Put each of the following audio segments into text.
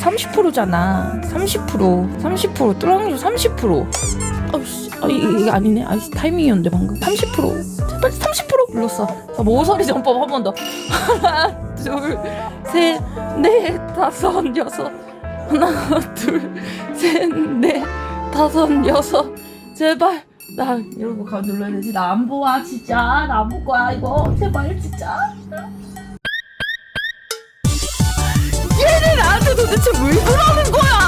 30%잖아. 30%. 30%. 뜰 확률 30%. 아우씨. 아, 이- 이게 아니네. 아, 타이밍이었는데 방금. 30%. 제발 30% 눌렀어. 자, 모서리 전법 한 번 더. 하나, 둘, 셋, 넷, 다섯, 여섯. 하나, 둘, 셋, 넷, 다섯, 여섯. 제발. 나 이러고 가 눌러야 되지. 나 안 보아 진짜. 나 안 볼 거야 이거. 제발 진짜. 도대체 왜 그러는 거야?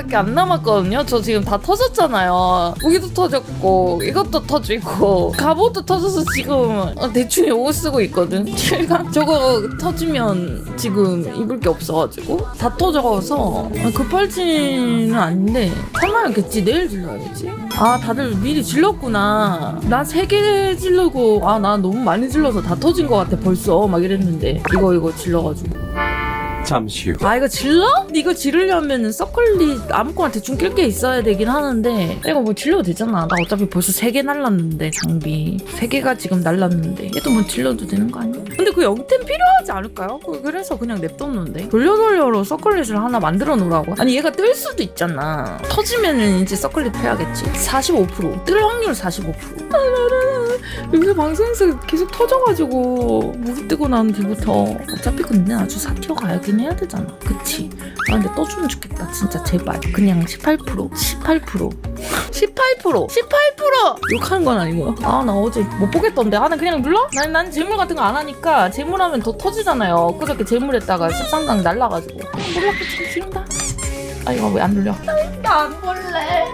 이거밖에 안 남았거든요. 저 지금 다 터졌잖아요. 무기도 터졌고 이것도 터지고 갑옷도 터져서 지금 어, 대충 요거 쓰고 있거든. 7강 저거 터지면 지금 입을 게 없어가지고 다 터져서 아, 급할지는 아닌데 참아야겠지. 내일 질러야겠지. 아 다들 미리 질렀구나. 나 세 개 질르고 아 나 너무 많이 질러서 다 터진 것 같아 벌써 막 이랬는데 이거 이거 질러가지고. 잠시 후. 아 이거 질러? 이거 지르려면은 서클릿 아무거나 대충 낄 게 있어야 되긴 하는데 이거 뭐 질러도 되잖아. 나 어차피 벌써 세개 날랐는데 장비. 세 개가 지금 날랐는데. 얘도 뭐 질러도 되는 거 아니야? 근데 그 영템 필요하지 않을까요? 그- 그래서 그냥 냅뒀는데. 돌려 돌려로 서클릿을 하나 만들어 놓으라고. 아니 얘가 뜰 수도 있잖아. 터지면은 이제 서클릿 해야겠지. 45%뜰 확률 45% 요새 방송에서 계속 터져가지고 무기 뜨고 난 뒤부터. 어차피 근데 아주 사티어 가야 긴 해야 되잖아. 그치? 아 근데 떠주면 좋겠다. 진짜 제발. 그냥 18% 18% 18% 18% 욕하는 건 아니고요 아 나 어제 못 보겠던데. 아 나 그냥 눌러? 난, 난 재물 같은 거 안 하니까 재물하면 더 터지잖아요. 그저께 재물했다가 13강 날라가지고. 아, 몰라 참 싫다. 아 이거 왜 안 눌려? 나 안 볼래.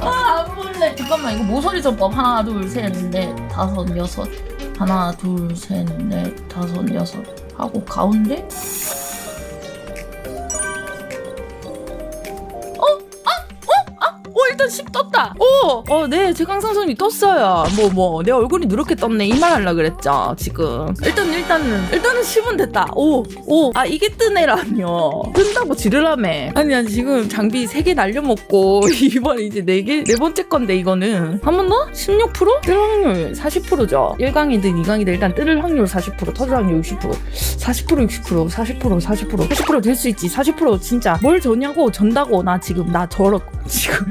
아, 안 볼래. 잠깐만, 이거 모서리 전법. 하나, 둘, 셋, 넷, 다섯, 여섯. 하나, 둘, 셋, 넷, 다섯, 여섯. 하고, 가운데? 10 떴다. 오! 어, 네, 제 강상선이 떴어요. 뭐, 뭐, 내 얼굴이 누렇게 떴네. 이 말 하려 그랬죠, 지금. 일단, 일단은, 일단은 10은 됐다. 오! 오! 아, 이게 뜨네라뇨. 뜬다고 지르라며. 아니, 난 지금 장비 3개 날려먹고, 이번 이제 4개, 네 번째 건데, 이거는. 한 번 더? 16%? 뜰 확률 40%죠. 1강이든 2강이든 일단 뜰 확률 40%, 터질 확률 60%. 40% 60% 40% 40% 40%될 수 있지 40% 진짜 뭘 졌냐고 전다고 나 지금 나 저러 지금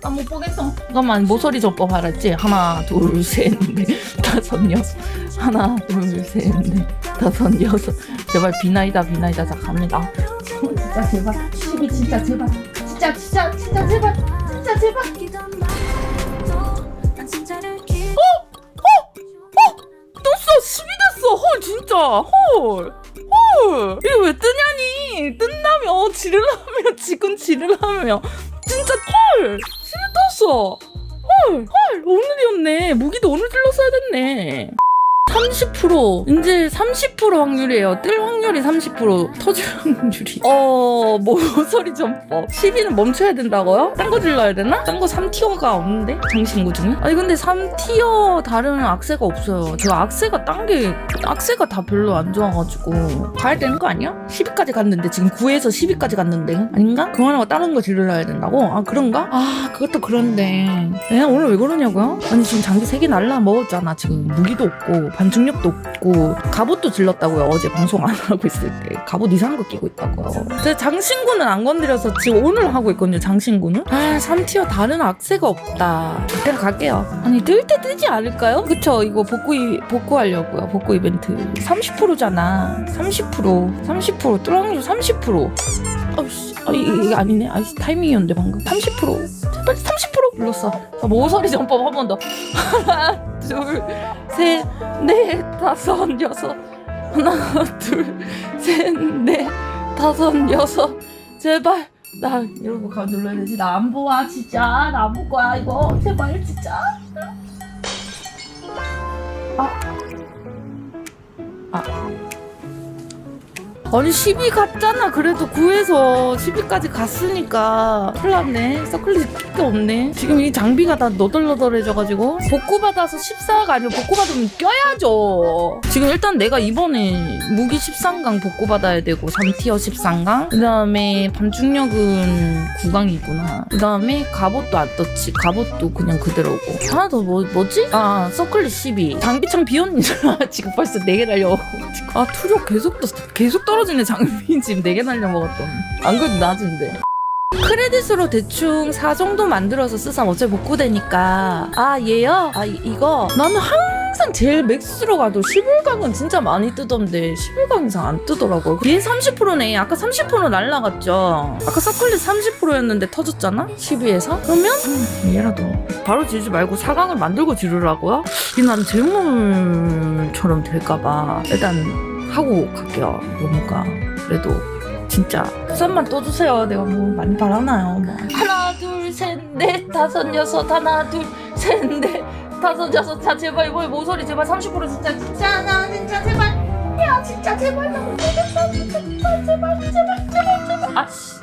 나 못 보겠어. 잠깐만 모서리 접법 알았지. 하나 둘셋넷 다섯 여섯. 하나 둘셋넷 다섯 여섯. 제발 비나이다 비나이다. 자 갑니다. 진짜 제발. 12 진짜 제발. 진짜 진짜 진짜 제발. 진짜 제발. 떴어. 10이 됐어. 헐 진짜. 헐. 헐. 이거 왜 뜨냐니? 뜬다며. 지르라며 지금 지르라며 진짜 헐! 10이 떴어. 헐 헐 오늘이었네. 무기도 오늘 질렀어야 됐네 30% 이제 30% 확률이에요. 뜰 확률이 30% 터질 확률이 어 모서리 점법 10위는 멈춰야 된다고요? 딴 거 질러야 되나? 딴 거 3티어가 없는데? 장신구 중에? 아니 근데 3티어 다른 악세가 없어요. 제가 악세가 딴 게 악세가 다 별로 안 좋아가지고 가야 되는 거 아니야? 10위까지 갔는데 지금 9에서 10위까지 갔는데 아닌가? 그만하고 다른 거 질러야 된다고? 아 그런가? 아 그것도 그런데 에 오늘 왜 그러냐고요? 아니 지금 장기 3개 날라 먹었잖아 지금 무기도 없고 반 중력도 없고 갑옷도 질렀다고요. 어제 방송 안 하고 있을 때. 갑옷 이상한 거 끼고 있다고요. 제 장신구는 안 건드려서 지금 오늘 하고 있거든요 장신구는. 아 3티어 다른 악세가 없다. 그때가 갈게요. 아니 뜰 때 뜨지 않을까요? 그쵸 이거 복구 이- 복구 하려고요 복구 이벤트. 30%잖아. 30% 30% 뜰확률 30% 아우씨 아, 이- 이게 아니네. 아 타이밍이었는데 방금. 30% 제발 30% 눌렀어. 자, 모서리 전법 한 번 더 둘 셋, 넷, 다섯, 여섯. 하나, 둘, 셋, 넷, 다섯, 여섯. 제발. 나 이러고 가 눌러야 되지. 나 안 보아, 진짜. 나 안 볼 거야, 이거. 제발, 진짜. 아. 아. 아니 10위 갔잖아. 그래도 9에서 10위까지 갔으니까. 큰일 났네. 서클릿 게 없네. 지금 이 장비가 다 너덜너덜해져가지고 복구 받아서 14가 아니면 복구 받으면 껴야죠. 지금 일단 내가 이번에 무기 13강 복구 받아야 되고 3티어 13강 그 다음에 반중력은 9강이구나. 그 다음에 갑옷도 안 떴지. 갑옷도 그냥 그대로고. 하나 더 뭐, 뭐지? 아 서클릿 12 장비창 비었니잖아 지금 벌써 4개 달려오고 아 투력 계속 떠, 계속 떨어지네 장비 지금 4개 날려 먹었던 안 그래도 낮은데. 크레딧으로 대충 4 정도 만들어서 쓰삼 어차피 복구되니까. 아 얘요? 아 이, 이거? 나는 항상 제일 맥스로 가도 11강은 진짜 많이 뜨던데 11강 이상 안 뜨더라고요. 얘 30%네. 아까 30% 날라갔죠? 아까 서클릿 30%였는데 터졌잖아? 12에서? 그러면? 음, 얘라도. 바로 지르지 말고 4강을 만들고 지르라고요? 이게 난 재물처럼 될까봐 일단 하고 갈게요. 뭔가 그래도 진짜 수산만 떠주세요. 내가 뭐 많이 바라나요 뭐. 하나 둘 셋 넷 다섯 여섯 하나 둘 셋 넷 다섯 여섯 자 제발 이번에 모서리 제발 30% 진짜 진짜 나 진짜 제발. 야 진짜 제발 나 못하겠어 진짜 제발 제발 제발 제발 제발. 아씨.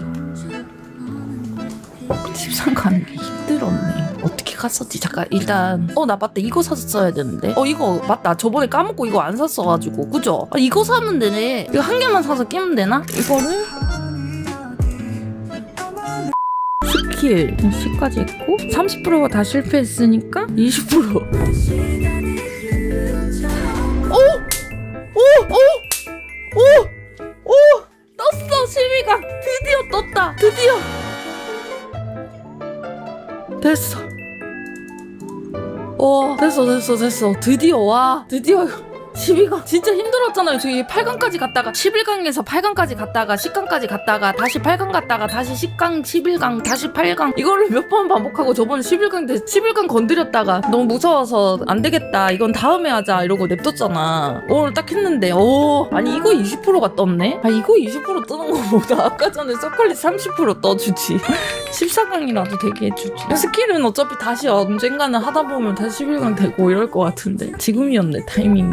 13 가는 게 힘들었네. 어떻게 갔었지? 잠깐 일단 어 나 맞다. 이거 샀어야 되는데. 어 이거 맞다. 저번에 까먹고 이거 안 샀어가지고. 그죠? 아, 이거 사면 되네. 이거 한 개만 사서 끼면 되나? 이거를 스킬 10까지 했고 30%가 다 실패했으니까 20% 오! 오! 오! 오! 오! 떴어 12강 드디어 떴다 드디어 됐어 어 됐어 됐어 됐어 드디어 와 드디어 12강 진짜 힘들었잖아요. 저희 8강까지 갔다가 11강에서 8강까지 갔다가 10강까지 갔다가 다시 8강 갔다가 다시 10강 11강 다시 8강. 이거를 몇 번 반복하고 저번에 11강 때 11강 건드렸다가 너무 무서워서 안 되겠다. 이건 다음에 하자. 이러고 냅뒀잖아. 오늘 딱 했는데 오 아니 이거 20%가 떴네? 아 이거 20% 뜨는 거보다 아까 전에 서클릿 30% 떠주지. 14강이라도 되게 해주지. 스킬은 어차피 다시 언젠가는 하다 보면 다시 11강 되고 이럴 것 같은데. 지금이었네 타이밍이